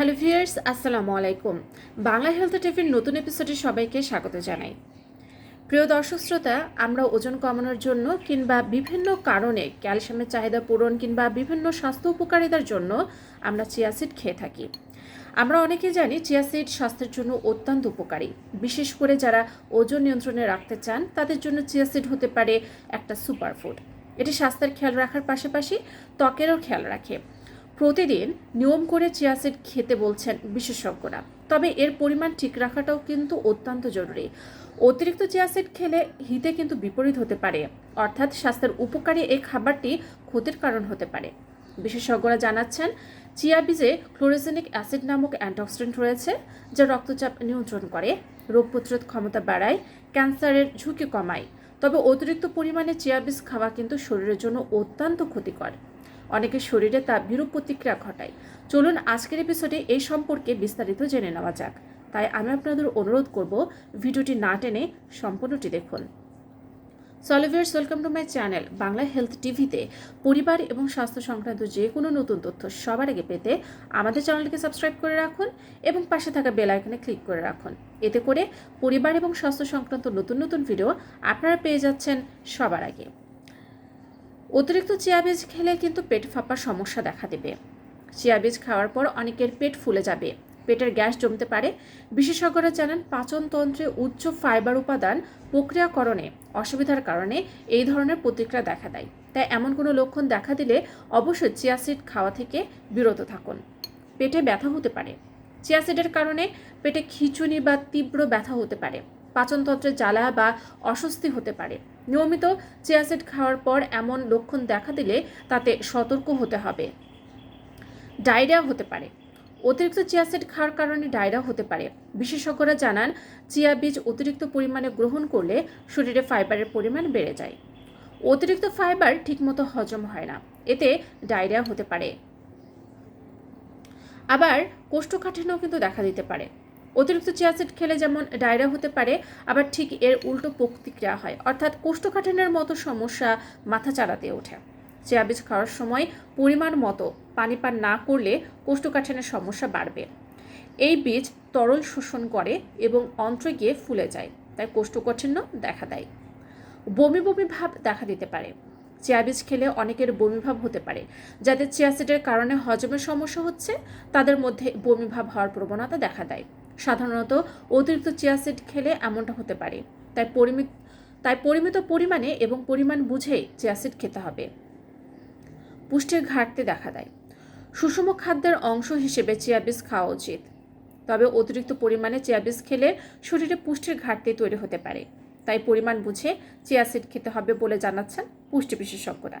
Hello viewers, আসসালামু আলাইকুম। Bangla health টিভির নতুন এপিসোডে সবাইকে স্বাগত জানাই। প্রিয় দর্শক শ্রোতা, আমরা ওজন কমানোর জন্য কিংবা বিভিন্ন কারণে ক্যালসিয়ামের চাহিদা পূরণ কিংবা বিভিন্ন স্বাস্থ্য উপকারিতার জন্য আমরা চিয়াসিড খেয়ে থাকি। আমরা অনেকে জানি চিয়াসিড স্বাস্থ্যের জন্য অত্যন্ত উপকারী। বিশেষ করে যারা ওজন নিয়ন্ত্রণে রাখতে চান, তাদের জন্য চিয়াসিড হতে পারে একটা সুপারফুড। এটি স্বাস্থ্যের খেয়াল রাখার পাশাপাশি ত্বকেরও খেয়াল রাখে। প্রতিদিন নিয়ম করে চিয়াসিড খেতে বলছেন বিশেষজ্ঞরা। তবে এর পরিমাণ ঠিক রাখাটাও কিন্তু অত্যন্ত জরুরি। অতিরিক্ত চিয়াসিড খেলে হিতে কিন্তু বিপরীত হতে পারে। অর্থাৎ স্বাস্থ্যের উপকারী এই খাবারটি ক্ষতির কারণ হতে পারে। বিশেষজ্ঞরা জানাচ্ছেন চিয়া বীজে ক্লোরোজেনিক অ্যাসিড নামক অ্যান্টিঅক্সিডেন্ট রয়েছে, যা রক্তচাপ নিয়ন্ত্রণ করে, রোগ প্রতিরোধ ক্ষমতা বাড়ায়, ক্যান্সারের ঝুঁকি কমায়। তবে অতিরিক্ত পরিমাণে চিয়া বীজ খাওয়া কিন্তু শরীরের জন্য অত্যন্ত ক্ষতিকর। অনেকের শরীরে তা বিরূপ প্রতিক্রিয়া ঘটায়। চলুন আজকের এপিসোডে এই সম্পর্কে বিস্তারিত জেনে নেওয়া যাক। তাই আমি আপনাদের অনুরোধ করব ভিডিওটি না টেনে সম্পূর্ণটি দেখুন। সলিভিয়ার্স welcome to my channel Bangla health টিভিতে পরিবার এবং স্বাস্থ্য সংক্রান্ত যে কোনো নতুন তথ্য সবার আগে পেতে আমাদের চ্যানেলটিকে সাবস্ক্রাইব করে রাখুন এবং পাশে থাকা বেল আইকনে ক্লিক করে রাখুন। এতে করে পরিবার এবং স্বাস্থ্য সংক্রান্ত নতুন নতুন ভিডিও আপনারা পেয়ে যাচ্ছেন সবার আগে। অতিরিক্ত চিয়া বীজ খেলে কিন্তু পেট ফাঁপার সমস্যা দেখা দেবে। চিয়া বীজ খাওয়ার পর অনেকের পেট ফুলে যাবে। পেটের গ্যাস জমতে পারে। বিশেষজ্ঞরা জানান, পাচনতন্ত্রে উচ্চ ফাইবার উপাদান প্রক্রিয়াকরণে অসুবিধার কারণে এই ধরনের প্রতিক্রিয়া দেখা দেয়। তাই এমন কোনো লক্ষণ দেখা দিলে অবশ্যই চিয়াসিড খাওয়া থেকে বিরত থাকুন। পেটে ব্যথা হতে পারে। চিয়াসিডের কারণে পেটে খিচুনি বা তীব্র ব্যথা হতে পারে। পাচনতন্ত্রে জ্বালা বা অস্বস্তি হতে পারে। নিয়মিত চিয়াসিড খাওয়ার পর এমন লক্ষণ দেখা দিলে তাতে সতর্ক হতে হবে। ডায়রিয়া হতে পারে। অতিরিক্ত চিয়াসিড খাওয়ার কারণে ডায়রিয়া হতে পারে। বিশেষজ্ঞরা জানান, চিয়া বীজ অতিরিক্ত পরিমাণে গ্রহণ করলে শরীরে ফাইবারের পরিমাণ বেড়ে যায়। অতিরিক্ত ফাইবার ঠিকমতো হজম হয় না। এতে ডায়রিয়া হতে পারে। আবার কোষ্ঠকাঠিন্য কিন্তু দেখা দিতে পারে। অতিরিক্ত চিয়াসিড খেলে যেমন ডায়রিয়া হতে পারে, আবার ঠিক এর উল্টো প্রতিক্রিয়া হয়। অর্থাৎ কোষ্ঠকাঠিন্যের মতো সমস্যা মাথা চাড়াতে ওঠে। চিয়া বীজ খাওয়ার সময় পরিমাণ মতো পানি পান না করলে কোষ্ঠকাঠিন্যের সমস্যা বাড়বে। এই বীজ তরল শোষণ করে এবং অন্ত্রে গিয়ে ফুলে যায়, তাই কোষ্ঠকাঠিন্য দেখা দেয়। বমি বমি ভাব দেখা দিতে পারে। চিয়া বীজ খেলে অনেকের বমি ভাব হতে পারে। যাদের চিয়াসিডের কারণে হজমের সমস্যা হচ্ছে, তাদের মধ্যে বমি ভাব হওয়ার প্রবণতা দেখা দেয়। সাধারণত অতিরিক্ত চিয়াসিড খেলে এমনটা হতে পারে। তাই পরিমিত তাই পরিমিত পরিমাণে এবং পরিমাণ বুঝেই চিয়াসিড খেতে হবে। পুষ্টির ঘাটতি দেখা দেয়। সুষম খাদ্যের অংশ হিসেবে চিয়াবিজ খাওয়া উচিত। তবে অতিরিক্ত পরিমাণে চিয়াবিজ খেলে শরীরে পুষ্টির ঘাটতি তৈরি হতে পারে। তাই পরিমাণ বুঝে চিয়াসিড খেতে হবে বলে জানাচ্ছেন পুষ্টি বিশেষজ্ঞরা।